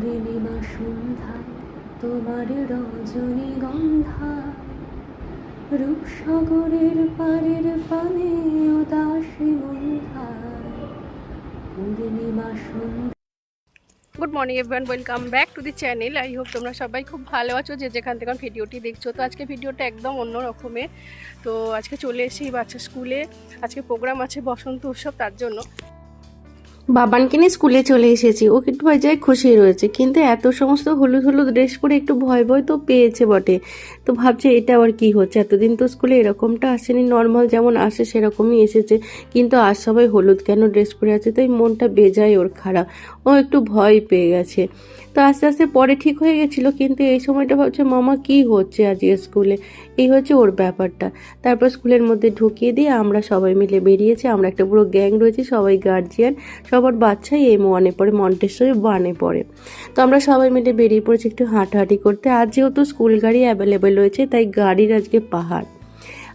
পূর্ণিমা সন্ধ্যায় তোমার রজনীগন্ধা রূপসাগরের পারের পানে উদাসী মন্ধায় পূর্ণিমা সন্ধ্যা good morning everyone, welcome back to the channel. I hope তোমরা সবাই খুব ভালো আছো, যে যেখান থেকে ভিডিওটি দেখছ। তো আজকে ভিডিওটা একদম অন্য রকমের। তো আজকে চলে এসেছি বাচ্চা স্কুলে। আজকে প্রোগ্রাম আছে বসন্ত উৎসব, তার জন্য। বাবানকে নিয়ে স্কুলে চলে এসেছি। ও একটু যায় খুশি রয়েছে। কিন্তু এত সমস্ত হলুদ হলুদ ড্রেস পরে একটু ভয় ভয় তো পেয়েছে বটে। তো ভাবছে এটা আবার কি হচ্ছে? এতদিন তো স্কুলে এরকমটা আসেনি। নর্মাল যেমন আসে সেরকমই এসেছে। কিন্তু আজ সবাই হলুদ কেন ড্রেস পরে আছে? তাই মনটা বেজায় ওর খারাপ। ও একটু ভয় পেয়ে গেছে। তো আস্তে আস্তে পরে ঠিক হয়ে গেছিল। কিন্তু এই সময়টা ভাবছে, মামা, কি হচ্ছে আজকে স্কুলে? এই হচ্ছে ওর ব্যাপারটা। তারপর স্কুলের মধ্যে ঢুকিয়ে দিয়ে আমরা সবাই মিলে বেরিয়েছি। আমরা একটা পুরো গ্যাং রয়েছি, সবাই গার্জিয়ান সবার বাচ্চাই এম ওয়ানে পড়ে, মন্টেশ্বরী ওয়ানে পড়ে। তো আমরা সবাই মিলে বেরিয়ে পড়েছি একটু হাঁটাহাঁটি করতে। আর যেহেতু স্কুল গাড়ি অ্যাভেলেবেল রয়েছে, তাই গাড়ির আজকে পাহাড়।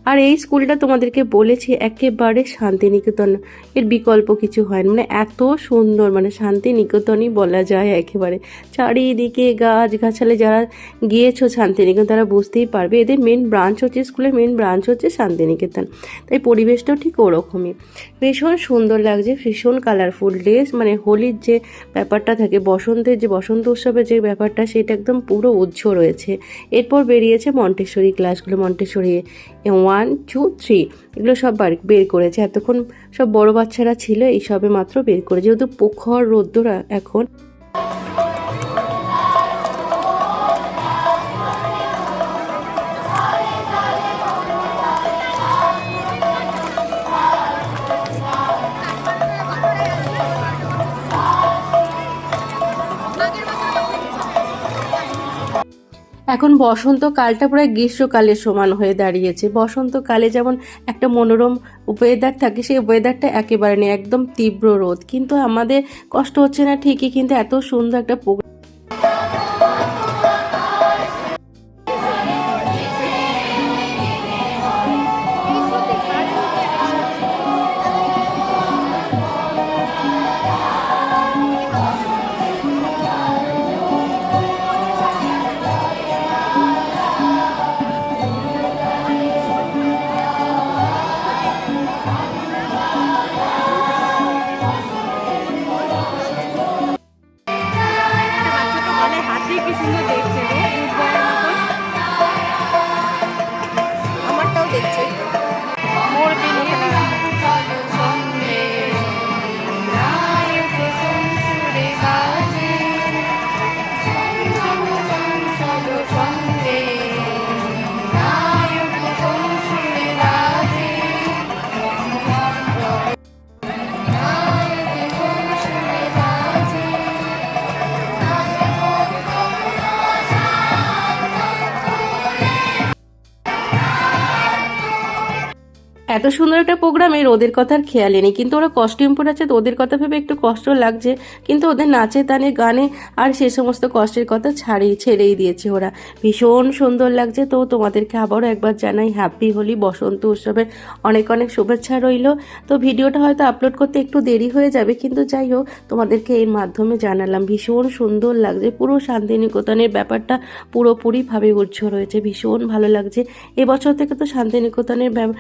আর এই স্কুলটা তোমাদেরকে বলেছি একেবারে শান্তিনিকেতন। এর বিকল্প কিছু হয় না। মানে এত সুন্দর মানে শান্তিনিকেতনই বলা যায় একেবারে। চারিদিকে গাছ গাছালে যারা গিয়েছো শান্তিনিকেতন, তারা বুঝতেই পারবে। এদের মেন ব্রাঞ্চ হচ্ছে, স্কুলের মেন ব্রাঞ্চ হচ্ছে শান্তিনিকেতন। তাই পরিবেশটাও ঠিক ওরকমই। ভীষণ সুন্দর লাগছে, ভীষণ কালারফুল ড্রেস মানে হোলির যে ব্যাপারটা থাকে, বসন্তের যে, বসন্ত উৎসবের যে ব্যাপারটা, সেটা একদম পুরো উজ্জ্ব রয়েছে। এরপর বেরিয়েছে মন্টেশ্বরী ক্লাসগুলো মন্টেশ্বরী ওয়ান টু থ্রি এগুলো সব বের করেছে। এতক্ষণ সব বড় বাচ্চারা ছিল, এই সবে মাত্র বের করে যেহেতু পোখর রোদ্দুরা এখন এখন বসন্তকালটা প্রায় গ্রীষ্মকালের সমান হয়ে দাঁড়িয়েছে। বসন্তকালে যেমন একটা মনোরম ওয়েদার থাকে, সেই ওয়েদারটা একেবারে নেই একদম তীব্র রোদ। কিন্তু আমাদের কষ্ট হচ্ছে না ঠিকই, কিন্তু এত সুন্দর একটা এত সুন্দর একটা প্রোগ্রামে ওদের কথার খেয়ালই নেই। কিন্তু ওরা কস্টিউম পরে আছে তো ওদের কথা ভেবে একটু কষ্ট লাগছে। কিন্তু ওদের নাচে, তানে, গানে আর সে সমস্ত কষ্টের কথা ছাড়িয়ে, ছেড়েই দিয়েছে ওরা। ভীষণ সুন্দর লাগছে। তো তোমাদেরকে আবারও একবার জানাই হ্যাপি হোলি বসন্ত উৎসবের অনেক অনেক শুভেচ্ছা রইল। তো ভিডিওটা হয়তো আপলোড করতে একটু দেরি হয়ে যাবে, কিন্তু যাই হোক, তোমাদেরকে এর মাধ্যমে জানালাম, ভীষণ সুন্দর লাগছে। পুরো শান্তিনিকেতনের ব্যাপারটা পুরোপুরিভাবে উজ্জ্বল রয়েছে ভীষণ ভালো লাগছে। এবছর থেকে তো শান্তিনিকেতনের ব্যব-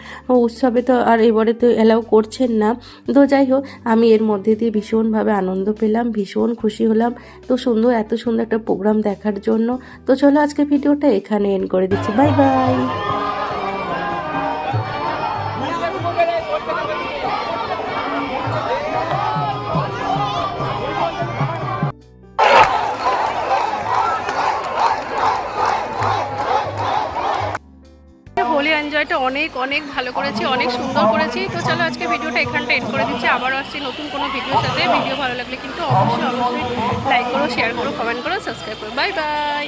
উৎসবে তো আর এবারে তো অ্যালাউ করছেন না। তো যাই হোক, আমি এর মধ্যে দিয়ে ভীষণভাবে আনন্দ পেলাম, ভীষণ খুশি হলাম। তো সুন্দর, এত সুন্দর একটা প্রোগ্রাম দেখার জন্য। তো চলো আজকে ভিডিওটা এখানে এন্ড করে দিচ্ছি। বাই বাই হোলি অনেক অনেক ভালো করেছি, অনেক সুন্দর করেছি। তো চলো আজকে ভিডিওটা এখানটা এন্ড করে দিচ্ছি। আবারও আসছি নতুন কোনো ভিডিওর সাথে। ভিডিও ভালো লাগলে কিন্তু অবশ্যই অবশ্যই লাইক করো শেয়ার করো কমেন্ট করো সাবস্ক্রাইব করো। Bye bye